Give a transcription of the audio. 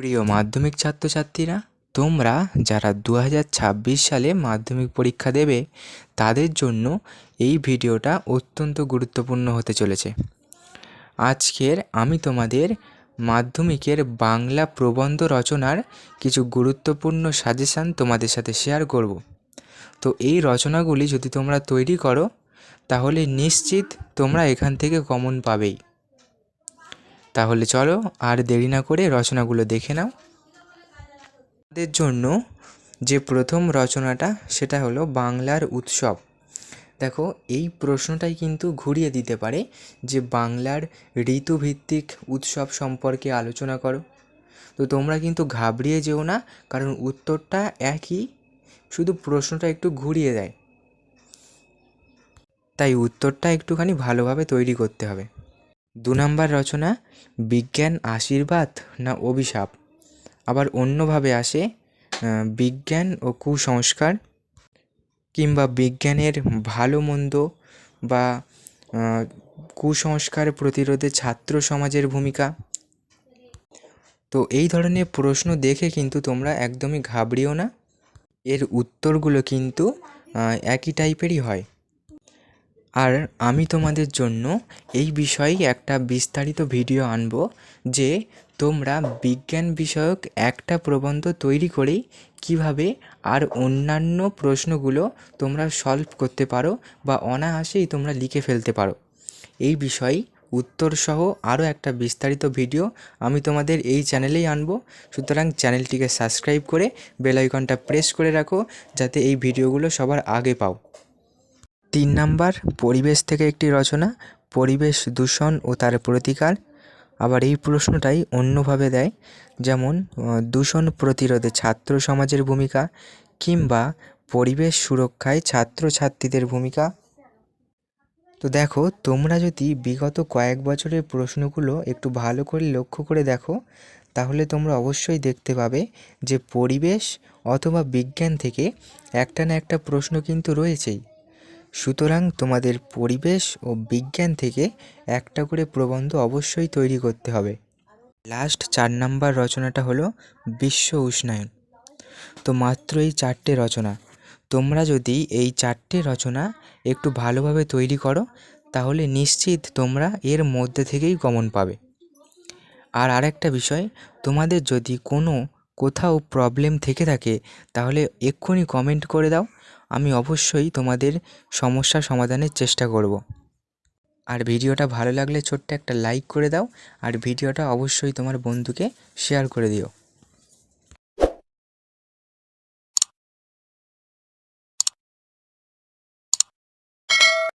প্রিয় মাধ্যমিক ছাত্রছাত্রীরা, তোমরা যারা দু হাজার ছাব্বিশ সালে মাধ্যমিক পরীক্ষা দেবে, তাদের জন্য এই ভিডিওটা অত্যন্ত গুরুত্বপূর্ণ হতে চলেছে। আজকের আমি তোমাদের মাধ্যমিকের বাংলা প্রবন্ধ রচনার কিছু গুরুত্বপূর্ণ সাজেশান তোমাদের সাথে শেয়ার করব। তো এই রচনাগুলি যদি তোমরা তৈরি করো, তাহলে নিশ্চিত তোমরা এখান থেকে কমন পাবেই। তাহলে চলো আর দেরি না করে রচনাগুলো দেখে নাও। আমাদের জন্য যে প্রথম রচনাটা, সেটা হলো বাংলার উৎসব। দেখো, এই প্রশ্নটাই কিন্তু ঘুরিয়ে দিতে পারে যে বাংলার ঋতুভিত্তিক উৎসব সম্পর্কে আলোচনা করো। তো তোমরা কিন্তু ঘাবড়িয়ে যেও না, কারণ উত্তরটা একই, শুধু প্রশ্নটা একটু ঘুরিয়ে দেয়। তাই উত্তরটা একটুখানি ভালোভাবে তৈরি করতে হবে। দু নম্বর রচনা, বিজ্ঞান আশীর্বাদ না অভিশাপ? আবার অন্যভাবে আসে বিজ্ঞান ও কুসংস্কার কিংবা বিজ্ঞানের ভালো মন্দ বা কুসংস্কার প্রতিরোধে ছাত্র সমাজের ভূমিকা? তো এই ধরনের প্রশ্ন দেখে কিন্তু তোমরা একদমই ঘাবড়িও না। এর উত্তরগুলো কিন্তু একই টাইপেরই হয়। আর আমি তোমাদের জন্য এই বিষয়ে একটা বিস্তারিত ভিডিও আনব যে তোমরা বিজ্ঞান বিষয়ক একটা প্রবন্ধ তৈরি করেই কীভাবে আর অন্যান্য প্রশ্নগুলো তোমরা সলভ করতে পারো বা অনায়াসেই তোমরা লিখে ফেলতে পারো। এই বিষয়ে উত্তরসহ আরও একটা বিস্তারিত ভিডিও আমি তোমাদের এই চ্যানেলেই আনব। সুতরাং চ্যানেলটিকে সাবস্ক্রাইব করে বেল আইকনটা প্রেস করে রাখো যাতে এই ভিডিওগুলো সবার আগে পাও। তিন নাম্বার, পরিবেশ থেকে একটি রচনা, পরিবেশ দূষণ ও তার প্রতিকার। আবার এই প্রশ্নটাই অন্যভাবে দেয়, যেমন দূষণ প্রতিরোধে ছাত্র সমাজের ভূমিকা কিংবা পরিবেশ সুরক্ষায় ছাত্রছাত্রীদের ভূমিকা। তো দেখো, তোমরা যদি বিগত কয়েক বছরের প্রশ্নগুলো একটু ভালো করে লক্ষ্য করে দেখো, তাহলে তোমরা অবশ্যই দেখতে পাবে যে পরিবেশ অথবা বিজ্ঞান থেকে একটা না একটা প্রশ্ন কিন্তু রয়েছেই। সুতরাং তোমাদের পরিবেশ ও বিজ্ঞান থেকে একটা করে প্রবন্ধ অবশ্যই তৈরি করতে হবে। লাস্ট চার নাম্বার রচনাটা হলো বিশ্ব উষ্ণায়ন। তো মাত্র এই চারটে রচনা। তোমরা যদি এই চারটে রচনা একটু ভালোভাবে তৈরি করো, তাহলে নিশ্চিত তোমরা এর মধ্যে থেকেই কমন পাবে। আর আরেকটা বিষয়, তোমাদের যদি কোনো কোথাও প্রবলেম থেকে থাকে, তাহলে এক্ষুনি কমেন্ট করে দাও। আমি অবশ্যই তোমাদের সমস্যা সমাধানের চেষ্টা করব। আর ভিডিওটা ভালো লাগলে ছোট্ট একটা লাইক করে দাও, আর ভিডিওটা অবশ্যই তোমার বন্ধুকে শেয়ার করে দিও।